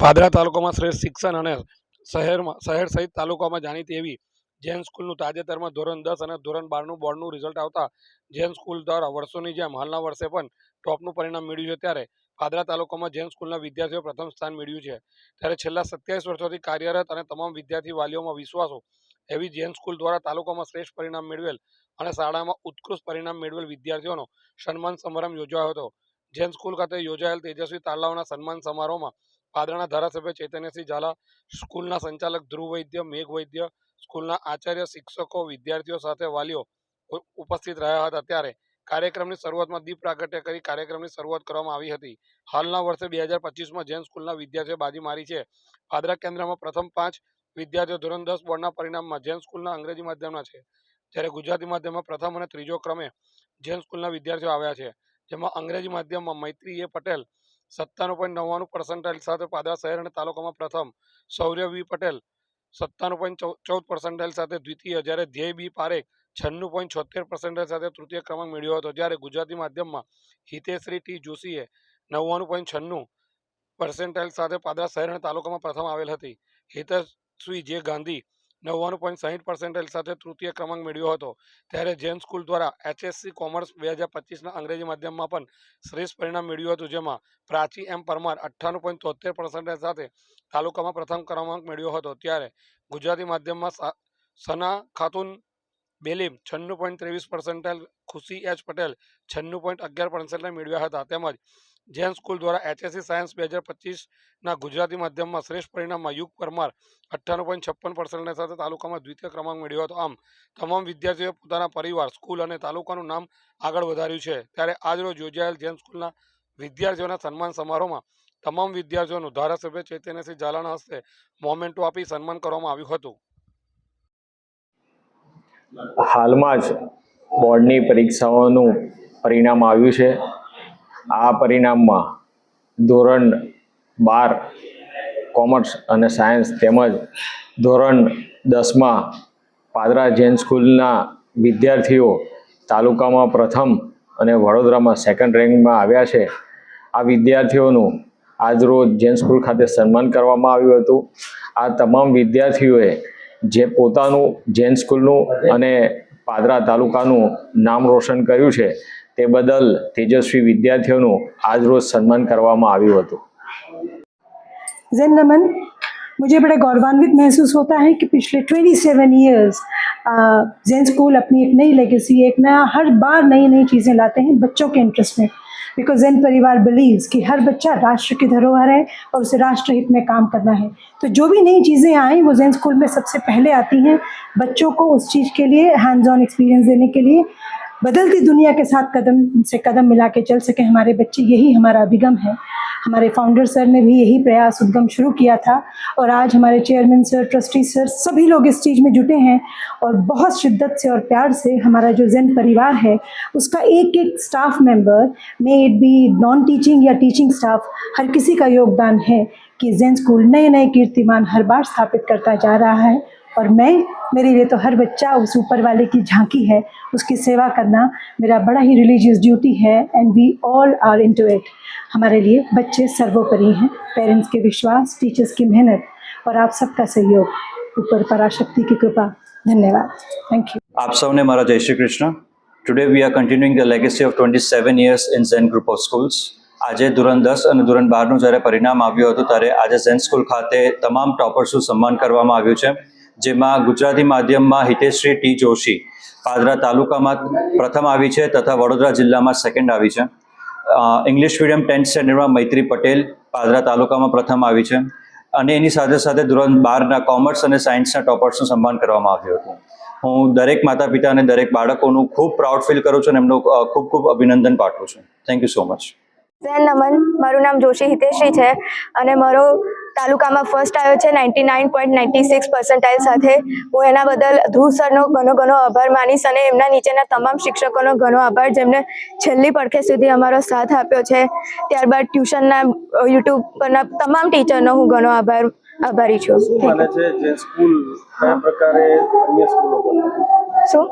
પાદરા તાલુકામાં શ્રેષ્ઠ શિક્ષણ અને શહેરમાં શહેર સહિત તાલુકામાં જાણીતી એવી જૈન સ્કૂલનું તાજેતરમાં ધોરણ દસ અને ધોરણ બારનું બોર્ડનું રિઝલ્ટ આવતા જૈન સ્કૂલ દ્વારા વર્ષોની જેમ હાલના વર્ષે પણ ટોપનું પરિણામ મેળવ્યું છે. ત્યારે પાદરા તાલુકામાં જૈન સ્કૂલના વિદ્યાર્થીઓ પ્રથમ સ્થાન મેળવ્યું છે. ત્યારે છેલ્લા સત્યાવીસ વર્ષોથી કાર્યરત અને તમામ વિદ્યાર્થી વાલીઓમાં વિશ્વાસો એવી જૈન સ્કૂલ દ્વારા તાલુકામાં શ્રેષ્ઠ પરિણામ મેળવેલ અને શાળામાં ઉત્કૃષ્ટ પરિણામ મેળવેલ વિદ્યાર્થીઓનો સન્માન સમારંભ યોજાયો હતો. જૈન સ્કૂલ ખાતે યોજાયેલ તેજસ્વી તાલાઓના સન્માન સમારોહમાં પાદરાના ધારાસભ્ય ચૈતન્યસિંહ ઝાલા, સ્કૂલના સંચાલક ધ્રુવ વૈદ્ય, મેઘ વૈદ્ય, સ્કૂલના આચાર્ય, શિક્ષકો, વિદ્યાર્થીઓ સાથે વાલીઓ ઉપસ્થિત રહ્યા હતા. ત્યારે કાર્યક્રમની શરૂઆતમાં દીપ પ્રાગટ્ય કરી કાર્યક્રમની શરૂઆત કરવામાં આવી હતી. હાલના વર્ષે બે હજાર પચીસમાં જૈન સ્કૂલના વિદ્યાર્થીઓ બાજી મારી છે. પાદરા કેન્દ્રમાં પ્રથમ પાંચ વિદ્યાર્થીઓ ધોરણ દસ બોર્ડના પરિણામમાં જૈન સ્કૂલના અંગ્રેજી માધ્યમના છે. જ્યારે ગુજરાતી માધ્યમમાં પ્રથમ અને ત્રીજો ક્રમે જૈન સ્કૂલના વિદ્યાર્થીઓ આવ્યા છે. જેમાં અંગ્રેજી માધ્યમમાં મૈત્રી એ પટેલ સત્તાણું પોઈન્ટ નવ્વાણું પર્સન્ટાઇલ સાથે પાદરા શહેર અને તાલુકામાં પ્રથમ સૌર્ય વી પટેલ, સત્તાણું પોઈન્ટ ચૌદ પર્સન્ટાઇલ સાથે દ્વિતીય, જ્યારે ધ્યેય બી પારેખ, છન્નું પોઈન્ટ છોતેર પર્સન્ટાઇલ સાથે તૃતીય ક્રમાંક મેળવ્યો હતો. જ્યારે ગુજરાતી માધ્યમમાં હિતેશ્રી ટી જોશીએ નવ્વાણું પોઈન્ટ છન્નું પર્સન્ટાઇલ સાથે પાદરા શહેર અને તાલુકામાં પ્રથમ આવેલ હતી. હિતેશ્રી જે ગાંધી નવ્વાણું પોઈન્ટ સાહીઠ પર્સન્ટેજ સાથે તૃતીય ક્રમાંક મેળવ્યો હતો. ત્યારે જૈન સ્કૂલ દ્વારા એચએસસી કોમર્સ બે હજાર પચીસના અંગ્રેજી માધ્યમમાં પણ શ્રેષ્ઠ પરિણામ મેળવ્યું હતું, જેમાં પ્રાચી એમ પરમાર અઠ્ઠાણું પોઈન્ટ તોતેર પર્સન્ટેજ સાથે તાલુકામાં પ્રથમ ક્રમાંક મેળવ્યો હતો. ત્યારે ગુજરાતી માધ્યમમાં સના ખાતુન બેલીમ છન્નું પોઈન્ટ ત્રેવીસ પર્સન્ટાઇલ ખુશી એચ પટેલ છન્નું પોઈન્ટ અગિયાર પર્સન્ટાઇલ મેળવ્યા હતા. તેમજ જૈન સ્કૂલ દ્વારા એચએસસી સાયન્સ બે હજાર પચીસના ગુજરાતી માધ્યમમાં શ્રેષ્ઠ પરિણામમાં યુગ પરમાર અઠ્ઠાણું પોઈન્ટ છપ્પન પર્સન્ટેજ સાથે તાલુકામાં દ્વિતીય ક્રમાંક મેળવ્યો હતો. આમ, તમામ વિદ્યાર્થીઓએ પોતાના પરિવાર, સ્કૂલ અને તાલુકાનું નામ આગળ વધાર્યું છે. ત્યારે આજરોજ યોજાયેલ જૈન સ્કૂલના વિદ્યાર્થીઓના સન્માન સમારોહમાં તમામ વિદ્યાર્થીઓનું ધારાસભ્ય ચૈતન્યસિંહ ઝાલાના હસ્તે મોમેન્ટો આપી સન્માન કરવામાં આવ્યું હતું. હાલમાં જ બોર્ડની પરીક્ષાઓનું પરિણામ આવ્યું છે. આ પરિણામમાં ધોરણ બાર, કોમર્સ અને સાયન્સ તેમજ ધોરણ દસમાં પાદરા જૈન સ્કૂલના વિદ્યાર્થીઓ તાલુકામાં પ્રથમ અને વડોદરામાં સેકન્ડ રેન્કમાં આવ્યા છે. આ વિદ્યાર્થીઓનું આજરોજ જૈન સ્કૂલ ખાતે સન્માન કરવામાં આવ્યું હતું. આ તમામ વિદ્યાર્થીઓએ જે પોતાનું જૈન સ્કૂલનું અને પાદરા તાલુકાનું નામ રોશન કર્યું છે તે બદલ તેજસ્વી વિદ્યાર્થીઓનું આજરોજ સન્માન કરવામાં આવ્યું હતું जैन नमन मुझे बड़ा गौरवान्वित महसूस होता है कि पिछले 27 ईयर्स जैन स्कूल अपनी एक नई लेगेसी एक नया हर बार नई नई चीज़ें लाते हैं बच्चों के इंटरेस्ट में बिकॉज जैन परिवार बिलीव्स कि हर बच्चा राष्ट्र की धरोहर है और उसे राष्ट्र हित में काम करना है तो जो भी नई चीज़ें आएँ वो जैन स्कूल में सबसे पहले आती हैं बच्चों को उस चीज़ के लिए हैंड्स ऑन एक्सपीरियंस देने के लिए बदलती दुनिया के साथ कदम से कदम मिला के चल सके हमारे बच्चे, यही हमारा अभिगम है। हमारे फाउंडर सर ने भी यही प्रयास, उद्गम शुरू किया था और आज हमारे चेयरमैन सर ट्रस्टी सर सभी लोग इस चीज़ में जुटे हैं और बहुत शिद्दत से और प्यार से हमारा जो जैन परिवार है, उसका एक एक staff member may it be non teaching या टीचिंग स्टाफ हर किसी का योगदान है कि जैन स्कूल नए नए कीर्तिमान हर बार स्थापित करता जा रहा है। और मैं मेरे लिए तो हर बच्चा उस ऊपर वाले की झांकी है उसकी सेवा करना मेरा बड़ा ही रिलीजियस ड्यूटी है and we all are into it हमारे लिए बच्चे सर्वोपरि हैं पेरेंट्स के विश्वास टीचर्स की मेहनत और आप सबका सहयोग ऊपर पराशक्ति की कृपा धन्यवाद थैंक यू આપ સૌને મારા જય Shri Krishna today we are continuing the legacy of twenty seven years in Zen group of schools આજે ધોરણ દસ અને ધોરણ બારનું જ્યારે પરિણામ આવ્યું હતું ત્યારે આજે ઝેન સ્કૂલ ખાતે તમામ ટોપર્સનું સન્માન કરવામાં આવ્યું છે જેમાં ગુજરાતી માધ્યમમાં હિતેશ્રી ટી જોશી પાદરા તાલુકામાં પ્રથમ આવી છે તથા વડોદરા જિલ્લામાં સેકન્ડ આવી છે. ઇંગ્લિશ મીડિયમ ટેન્થ સ્ટેન્ડર્ડમાં મૈત્રી પટેલ પાદરા તાલુકામાં પ્રથમ આવી છે અને એની સાથે સાથે ધોરણ બારના કોમર્સ અને સાયન્સના ટોપર્સનું સન્માન કરવામાં આવ્યું હતું. હું દરેક માતા પિતા અને દરેક બાળકોનું ખૂબ પ્રાઉડ ફીલ કરું છું અને એમનું ખૂબ ખૂબ અભિનંદન પાઠવું છું. Thank you so much Jain નમન. મારું નામ જોશી હિતેશ્રી છે અને મારો તાલુકામાં ફર્સ્ટ આવ્યો છે ninety nine point ninety six percentile સાથે. હું એના બદલ ધ્રુવ સરનો ઘણો ઘણો આભાર માનીશ અને એમના નીચેના તમામ શિક્ષકોનો ઘણો આભાર જેમને છેલ્લી પડખે સુધી અમારો સાથ આપ્યો છે. ત્યારબાદ ટ્યુશનના યુટ્યુબ પરના તમામ ટીચરનો હું ઘણો આભાર આભારી છું. શું Thank માને છે જે સ્કૂલ કયા પ્રકારે અન્ય સ્કૂલો કરતા you. શું?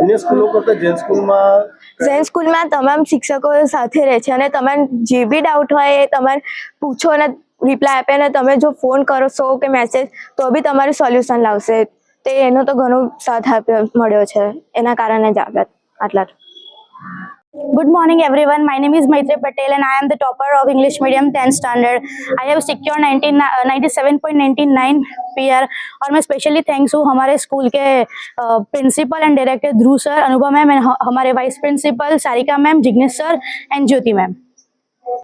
અન્ય સ્કૂલો કરતા જૈન સ્કૂલમાં ઝેન સ્કૂલમાં તમામ શિક્ષકો સાથે રહે છે અને તમારે જે બી ડાઉટ હોય એ તમારે પૂછો અને રિપ્લાય આપે અને તમે જો ફોન કરો છો કે મેસેજ તો બી તમારું સોલ્યુશન લાવશે. તે એનો તો ઘણો સાથ આપ્યો મળ્યો છે. એના કારણે જ આટલા. Good morning, everyone. My name is Maitri Patel, and I am the topper of English Medium 10th standard. I have secured 19, uh, 97.99 PR और मैं स्पेशली थैंक्स हूँ हमारे स्कूल के principal and director Dhruv sir Anubhav ma'am and हमारे vice principal Sarika ma'am Jignesh sir and Jyoti ma'am